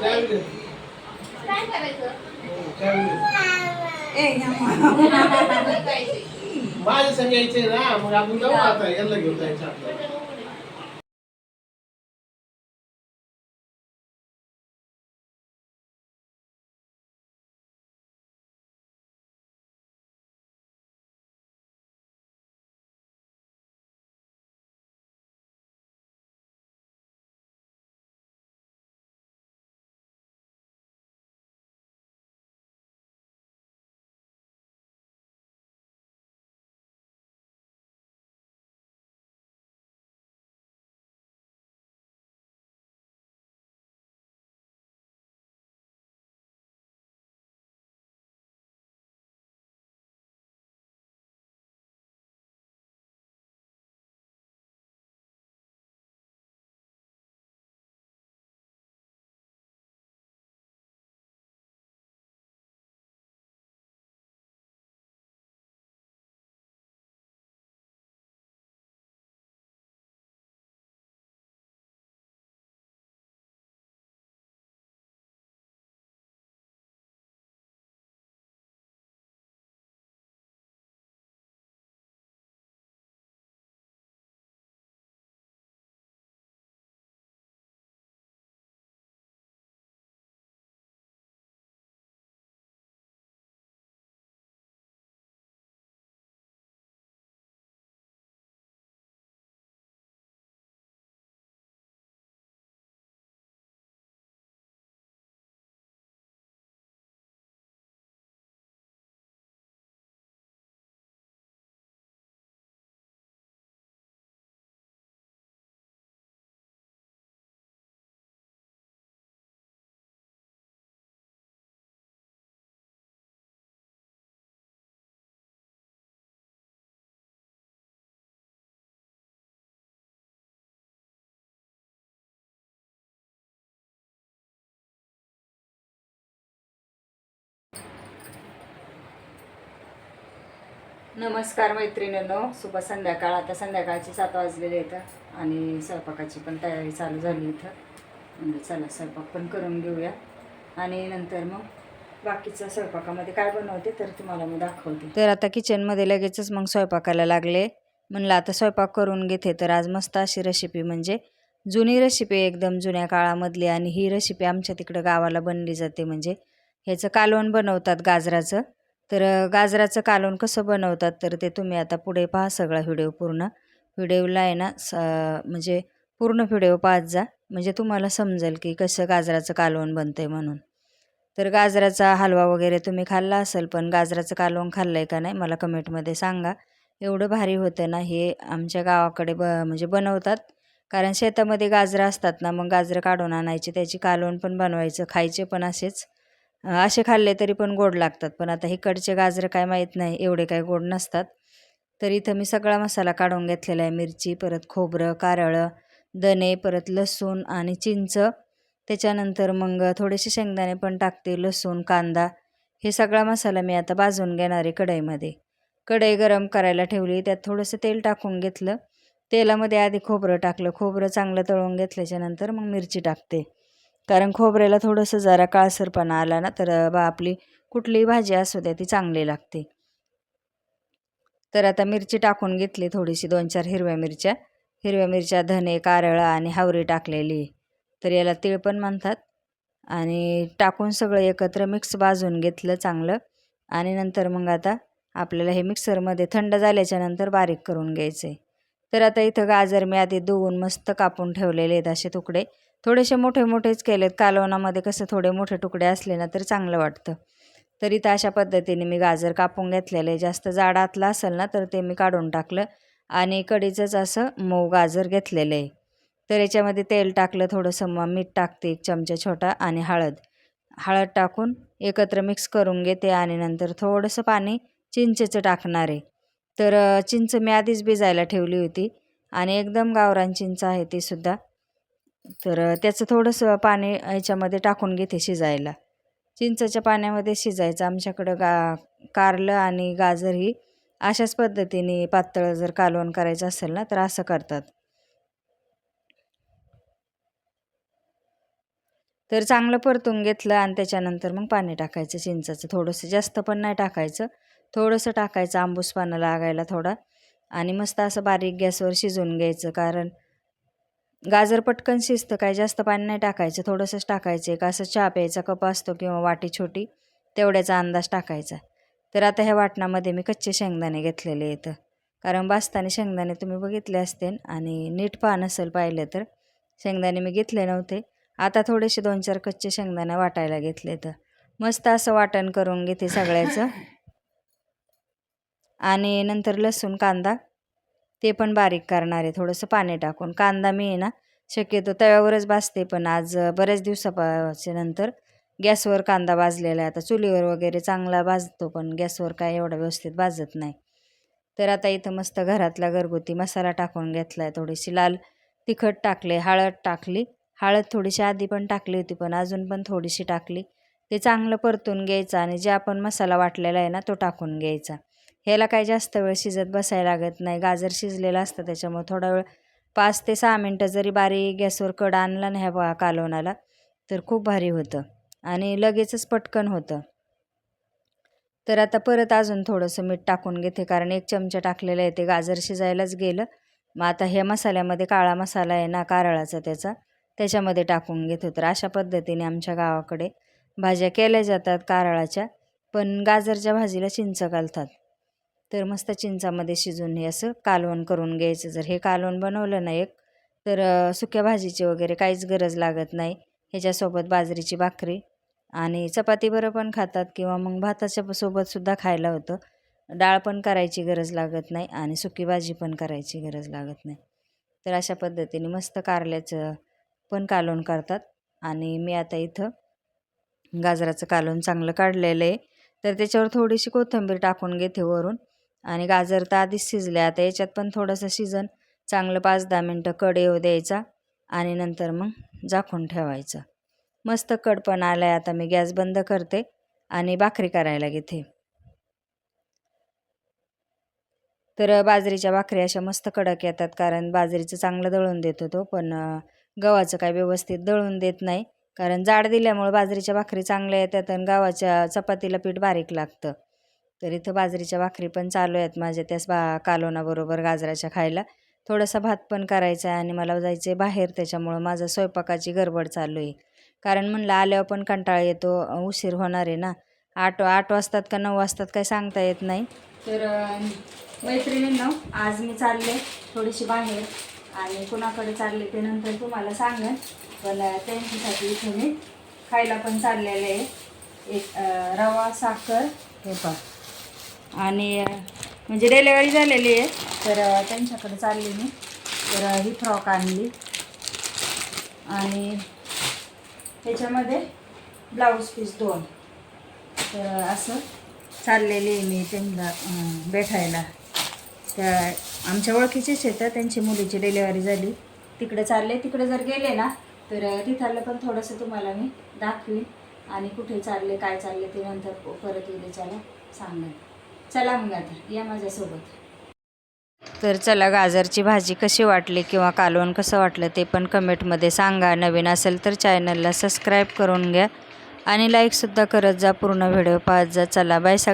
काय करायचं? माझ्या संग यायचंय ना मग आपण जाऊ आता यांना घेऊन जायचं आपल्याला. नमस्कार मैत्रिणींनो. शुभ संध्याकाळ. आता संध्याकाळची सात वाजलेले आहेत आणि स्वयंपाकाची पण तयारी चालू झाली इथं. म्हणजे चला स्वयंपाक पण करून घेऊया. आणि नंतर मग बाकीचं स्वयंपाकामध्ये काय बनवते तर तुम्हाला मी दाखवते. तर आता किचनमध्ये लगेचच मग स्वयंपाकाला लागले. म्हणलं आता स्वयंपाक करून घेते तर आज मस्त अशी रेसिपी म्हणजे जुनी रेसिपी एकदम जुन्या काळामधली आणि ही रेसिपी आमच्या तिकडं गावाला बनली जाते. म्हणजे ह्याचं कालवण बनवतात गाजराचं. तर गाजराचं कालवण कसं बनवतात तर ते तुम्ही आता पुढे पहा सगळा व्हिडिओ पूर्ण. व्हिडिओला आहे ना स म्हणजे पूर्ण व्हिडिओ पाहत जा. म्हणजे तुम्हाला समजेल की कसं गाजराचं कालवण बनतं आहे म्हणून. तर गाजराचा हलवा वगैरे तुम्ही खाल्ला असेल पण गाजराचं कालवण खाल्लं आहे का नाही मला कमेंटमध्ये सांगा. एवढं भारी होतं ना हे आमच्या गावाकडे ब म्हणजे बनवतात. कारण शेतामध्ये गाजरं असतात ना मग गाजरं काढून आणायचे त्याची कालवण पण बनवायचं खायचे पण असेच. असे खाल्ले तरी पण गोड लागतात. पण आता इकडचे गाजरं काय माहीत नाही एवढे काय गोड नसतात. तर इथं मी सगळा मसाला काढून घेतलेला आहे. मिरची परत खोबरं कारळं दणे परत लसूण आणि चिंच. त्याच्यानंतर मग थोडेसे शेंगदाणे पण टाकते लसूण कांदा. हे सगळा मसाला मी आता भाजून घेणार आहे कढईमध्ये. कढई गरम करायला ठेवली त्यात थोडंसं तेल टाकून घेतलं. तेलामध्ये आधी खोबरं टाकलं. खोबरं चांगलं तळून घेतल्याच्यानंतर मग मिरची टाकते. कारण खोबऱ्याला थोडंसं जरा काळसरपणा आला ना तर बा आपली कुठलीही भाजी असू द्या ती चांगली लागते. तर आता मिरची टाकून घेतली थोडीशी दोन चार हिरव्या मिरच्या. हिरव्या मिरच्या धने कारळं आणि हावरी टाकलेली. तर याला तीळ पण म्हणतात. आणि टाकून सगळं एकत्र मिक्स भाजून घेतलं चांगलं. आणि नंतर मग आता आपल्याला हे मिक्सरमध्ये थंड झाल्याच्यानंतर बारीक करून घ्यायचं. आहे तर आता इथं गाजर मी आधी धुवून मस्त कापून ठेवलेले आहेत असे तुकडे. थोडेसे मोठे मोठेच केलेत. कालवणामध्ये कसं थोडे मोठे तुकडे असले ना तर चांगलं वाटतं. तरी तर अशा पद्धतीने मी गाजर कापून घेतलेलं. आहे जास्त जाडातलं असेल ना तर ते मी काढून टाकलं आणि कडीचंच असं मऊ गाजर घेतलेलं आहे. तर याच्यामध्ये तेल टाकलं थोडंसं मग मीठ टाकते एक चमचा छोटा आणि हळद. हळद टाकून एकत्र मिक्स करून घेते आणि नंतर थोडंसं पाणी चिंचेचं टाकणार आहे. तर चिंच मी आधीच भिजायला ठेवली होती आणि एकदम गावरान चिंच आहे ती सुद्धा. तर त्याचं थोडंसं पाणी ह्याच्यामध्ये टाकून घेते शिजायला. चिंचेच्या पाण्यामध्ये शिजायचं. आमच्याकडं गा कारलं आणि गाजर ही अशाच पद्धतीने पातळ जर कालवण करायचं असेल ना तर असं करतात. तर चांगलं परतून घेतलं आणि त्याच्यानंतर मग पाणी टाकायचं चिंचाचं. थोडंसं जास्त पण नाही टाकायचं. थोडंसं टाकायचं आंबूस पानं लागायला थोडा. आणि मस्त असं बारीक गॅसवर शिजवून घ्यायचं कारण गाजर पटकन शिजतं. काय जास्त पाणी नाही टाकायचं. थोडंसंच टाकायचं. एक असं चहा प्यायचा कप असतो किंवा वाटी छोटी तेवढ्याचा अंदाज टाकायचा. तर आता ह्या वाटणामध्ये मी कच्चे शेंगदाणे घेतलेले आहेत. कारण बासताना शेंगदाणे तुम्ही बघितले असते आणि नीट पहा नसेल पाहिलं तर शेंगदाणे मी घेतले नव्हते. आता थोडेसे दोन चार कच्चे शेंगदाणे वाटायला घेतले तर मस्त असं वाटण करून घेते सगळ्याचं. आणि नंतर लसूण कांदा ते पण बारीक करणार आहे थोडंसं पाणी टाकून. कांदा मी ना शक्यतो तव्यावरच भाजते पण आज बऱ्याच दिवसापाच्या नंतर गॅसवर कांदा भाजलेला आहे. आता चुलीवर वगैरे चांगला भाजतो पण गॅसवर काय एवढा व्यवस्थित भाजत नाही. तर आता इथं मस्त घरातला घरगुती मसाला टाकून घेतला आहे थोडीशी लाल तिखट टाकले हळद टाकली. हळद थोडीशी आधी पण टाकली होती पण अजून पण थोडीशी टाकली. ते चांगलं परतून घ्यायचं आणि जे आपण मसाला वाटलेला आहे ना तो टाकून घ्यायचा. ह्याला काही जास्त वेळ शिजत बसायला लागत नाही. गाजर शिजलेलं असतं त्याच्यामुळे थोडा वेळ पाच ते सहा मिनटं जरी बारीक गॅसवर कड आणला ना ह्या बा- कालवणाला तर खूप भारी होतं. आणि लगेचच पटकन होतं. तर आता परत अजून थोडंसं मीठ टाकून घेते कारण एक चमचा टाकलेलं आहे ते गाजर शिजायलाच गेलं. मग आता ह्या मसाल्यामध्ये काळा मसाला आहे ना कारळाचा त्याचा त्याच्यामध्ये टाकून घेतो. तर अशा पद्धतीने आमच्या गावाकडे भाज्या केल्या जातात कारळाच्या पण गाजरच्या भाजीला चिंच घालतात. तर मस्त चिंचामध्ये शिजून हे असं कालवण करून घ्यायचं. जर हे कालवण बनवलं ना एक तर सुक्या भाजीची वगैरे काहीच गरज लागत नाही. ह्याच्यासोबत बाजरीची भाकरी आणि चपाती बरं पण खातात किंवा मग भाताच्या सोबतसुद्धा खायला होतं. डाळ पण करायची गरज लागत नाही आणि सुकी भाजी पण करायची गरज लागत नाही. तर अशा पद्धतीने मस्त कारल्याचं पण कालवण करतात. आणि मी आता इथं गाजराचं कालवण चांगलं काढलेलं आहे. तर त्याच्यावर थोडीशी कोथिंबीर टाकून घेते वरून. आणि गाजर तर आधीच शिजले. आता याच्यात पण थोडंसं शिजन. चांगलं पाच दहा मिनटं कड येऊ द्यायचा आणि नंतर मग झाकून ठेवायचं. मस्त कड पण आला आहे आता मी गॅस बंद करते आणि भाकरी करायला घेते. तर बाजरीच्या भाकरी अशा मस्त कडक येतात कारण बाजरीचं चांगलं दळून देतो तो पण गव्हाचं काय व्यवस्थित दळून देत नाही. कारण जाड दिल्यामुळं बाजरीच्या भाकरी चांगल्या येतात आणि गव्हाच्या चपातीला पीठ बारीक लागतं. तर इथं बाजरीच्या भाकरी पण चालू आहेत माझ्या त्याच बा कालोनाबरोबर गाजराच्या खायला. थोडासा भात पण करायचा आहे आणि मला जायचं आहे बाहेर त्याच्यामुळं माझं स्वयंपाकाची गडबड चालू आहे. कारण म्हणलं आल्यावर पण कंटाळा येतो उशीर होणार आहे ना. आठ आठ वाजतात का नऊ वाजतात काय सांगता येत नाही. तर मैत्रिणींनो आज मी चालले थोडीशी बाहेर आणि कुणाकडे चालले ते नंतर तुम्हाला सांगेन. पण त्यांच्यासाठी इथे मी खायला पण चाललेले आहे. एक रवा साखर हे पा आणि म्हणजे डिलेवरी झालेली आहे. तर त्यांच्याकडे चालली मी. तर ही फ्रॉक आणली. आणि त्याच्यामध्ये ब्लाऊज पीस दोन. तर असं चाललेली आहे मी त्यांना भेटायला. त्या आमच्या ओळखीचेच तर त्यांची मुलीची डिलेवरी झाली. तिकडे चालले. तिकडे जर गेले ना तर अं, तिथलं पण थोडंसं तुम्हाला मी दाखवीन. आणि कुठे चालले काय चालले ते नंतर परत उद्याच्याला सांगेन. चला मग आता या माझ्यासोबत. तर चला गाजरची भाजी कशी वाटली किंवा कालवण कसं वाटलं ते पण कमेंटमध्ये सांगा. नवीन असेल तर चॅनलला सबस्क्राईब करून घ्या. आणि लाईकसुद्धा करत जा पूर्ण व्हिडिओ पाहत जा. चला बाय सग